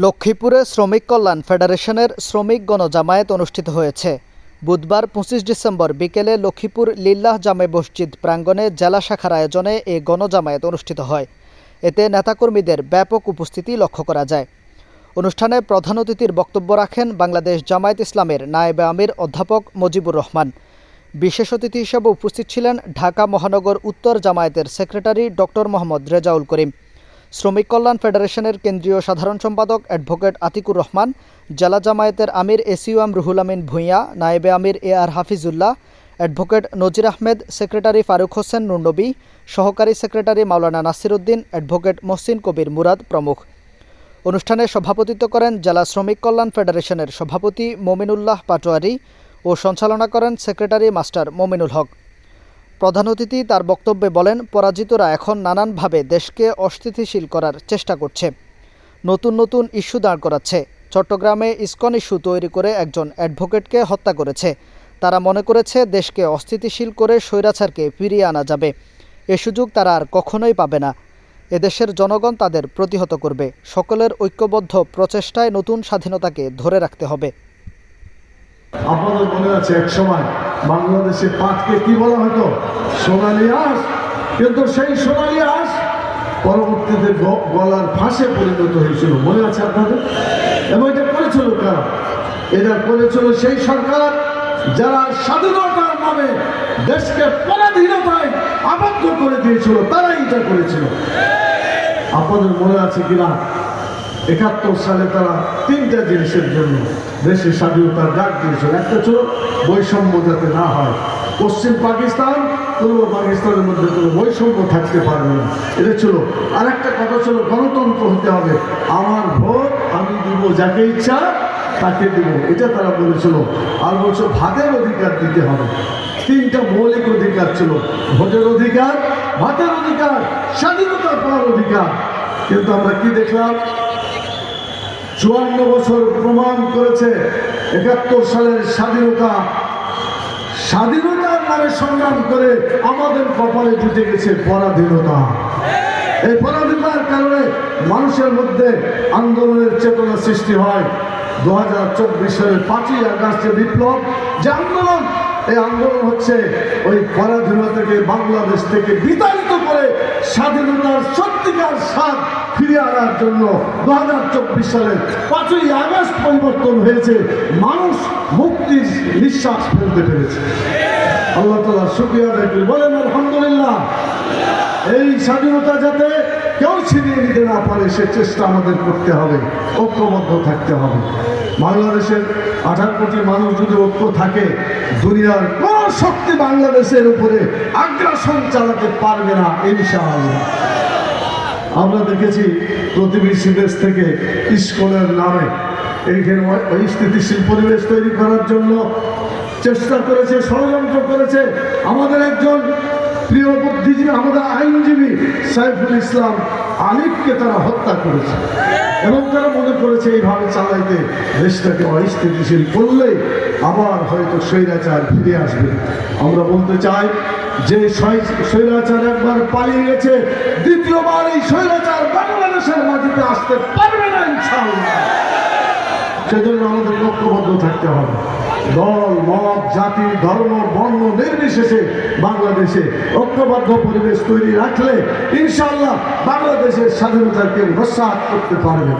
লক্ষ্মীপুরে শ্রমিক কল্যাণ ফেডারেশনের শ্রমিক গণজামায়াত অনুষ্ঠিত হয়েছে। বুধবার পঁচিশ ডিসেম্বর বিকেলে লক্ষ্মীপুর লিল্লাহ জামে মসজিদ প্রাঙ্গণে জেলা শাখার আয়োজনে এই গণজামায়াত অনুষ্ঠিত হয়। এতে নেতাকর্মীদের ব্যাপক উপস্থিতি লক্ষ্য করা যায়। অনুষ্ঠানে প্রধান অতিথির বক্তব্য রাখেন বাংলাদেশ জামায়াত ইসলামের নায়েবে আমির অধ্যাপক মজিবুর রহমান। বিশেষ অতিথি হিসেবে উপস্থিত ছিলেন ঢাকা মহানগর উত্তর জামায়াতের সেক্রেটারি ডক্টর মোহাম্মদ রেজাউল করিম। শ্রমিক কল্যাণ ফেডারেশনের কেন্দ্রীয় সাধারণ সম্পাদক অ্যাডভোকেট আতিকুর রহমান, জেলা জামায়াতের আমির এসিউএম রুহুল আমিন ভূঁইয়া, নায়েবে আমির এ আর হাফিজুল্লাহ, অ্যাডভোকেট নজির আহমেদ, সেক্রেটারি ফারুক হোসেন নুরনবী, সহকারী সেক্রেটারি মাওলানা নাসিরুদ্দিন অ্যাডভোকেট মহসিন কবির মুরাদ প্রমুখ। অনুষ্ঠানে সভাপতিত্ব করেন জেলা শ্রমিক কল্যাণ ফেডারেশনের সভাপতি মমিনুল্লাহ পাটোয়ারি ও সঞ্চালনা করেন সেক্রেটারি মাস্টার মমিনুল হক। প্রধান অতিথি তার বক্তব্যে বলেন, পরাজিতরা এখন নানানভাবে দেশকে অস্থিতিশীল করার চেষ্টা করছে। নতুন নতুন ইস্যু দাঁড় করাচ্ছে। চট্টগ্রামে ইস্কন ইস্যু তৈরি করে একজন অ্যাডভোকেটকে হত্যা করেছে। তারা মনে করেছে দেশকে অস্থিতিশীল করে স্বৈরাচারকে ফিরিয়ে আনা যাবে। এ সুযোগ তারা আর কখনোই পাবে না। এদেশের জনগণ তাদের প্রতিহত করবে। সকলের ঐক্যবদ্ধ প্রচেষ্টায় নতুন স্বাধীনতাকে ধরে রাখতে হবে। আপনাদের মনে আছে এক সময় বাংলাদেশে পাটকে কি বলা হতো? সোনালি আঁশ। কিন্তু সেই সোনালি আঁশ পরবর্তীতে গলার ফাঁসে পরিণত হয়েছিল। মনে আছে আপনাদের? এবং এটা করেছিল কারা? এটা করেছিল সেই সরকার। যারা স্বাধীনতার নামে দেশকে পরাধীনতায় আবদ্ধ করে দিয়েছিল, তারাই এটা করেছিল। আপনাদের মনে আছে কিনা? একাত্তর সালে তারা তিনটা জিনিসের জন্য দেশের স্বাধীনতার ডাক দিয়েছিল। একটা ছিল বৈষম্য যাতে না হয়। পশ্চিম পাকিস্তান, পূর্ব পাকিস্তানের মধ্যে কোনো বৈষম্য থাকতে পারবে না। এটা ছিল আর একটা কথা ছিল, গণতন্ত্র হতে হবে। আমার ভোট, আমি দিব যাকে ইচ্ছা, তাকে দিব। এটা তারা বলেছিল। আর বলছো, ভাতের অধিকার দিতে হবে। তিনটা মৌলিক অধিকার ছিল। ভোটের অধিকার, ভাতের অধিকার স্বাধীনতা পাওয়ার অধিকার। কিন্তু আমরা কি দেখলাম? চুয়ান্ন বছর প্রমাণ করেছে একাত্তর সালের স্বাধীনতা। স্বাধীনতার নামে সংগ্রাম করে আমাদের কপালে জুটে গেছে পরাধীনতা। এই পরাধীনতার কারণে মানুষের মধ্যে আন্দোলনের চেতনা সৃষ্টি হয়। দু হাজার চব্বিশ সালের পাঁচই আগস্টে বিপ্লব, যে আন্দোলন, এই আন্দোলন হচ্ছে ওই পরাধীনতাকে বাংলাদেশ থেকে বিতাড়িত করে স্বাধীনতার সত্যিকার স্বাদ ফিরে আনার জন্য দু হাজার চব্বিশ সালের পাঁচই আগস্ট পরিবর্তন হয়েছে। মানুষ মুক্তির নিঃশ্বাস ফেলতে পেরেছে। আল্লাহ তালা আদায় করি। বলেন, আলহামদুলিল্লাহ। এই স্বাধীনতা যাতে কেউ ছিনিয়ে নিতে না পারে, সে চেষ্টা আমাদের করতে হবে, ঐক্যবদ্ধ থাকতে হবে। বাংলাদেশের আঠারো কোটি মানুষ যদি ঐক্য থাকে, দুনিয়ার কোন শক্তি বাংলাদেশের উপরে আগ্রাসন চালাতে পারবে না, ইনশাআল্লাহ। আমরা দেখেছি প্রতিবেশী দেশ থেকে ইস্কনের নামে এইখানে স্থিতিশীল পরিবেশ তৈরি করার জন্য চেষ্টা করেছে, ষড়যন্ত্র করেছে। আমাদের একজন প্রিয় বুদ্ধিজীবী, আমাদের আইনজীবী সাইফুল ইসলাম আলিফকে তারা হত্যা করেছে। এবং তারা মনে করেছে এইভাবে চালাইতে। দেশটাকে অস্থিতিশীল করলে আবার হয়তো স্বৈরাচার ফিরে আসবে। আমরা বলতে চাই যে স্বৈরাচার একবার পালিয়ে গেছে, দ্বিতীয়বার এই স্বৈরাচার বাংলাদেশের মাটিতে আসতে পারবে না ইনশাল্লাহ সেজন্য ঐক্যবদ্ধ থাকতে হবে। দল, মত, জাতি, ধর্ম, বর্ণ নির্বিশেষে বাংলাদেশে ঐক্যবদ্ধ পরিবেশ তৈরি রাখলে ইনশাল্লাহ বাংলাদেশের স্বাধীনতাকে নস্বাত করতে পারবে।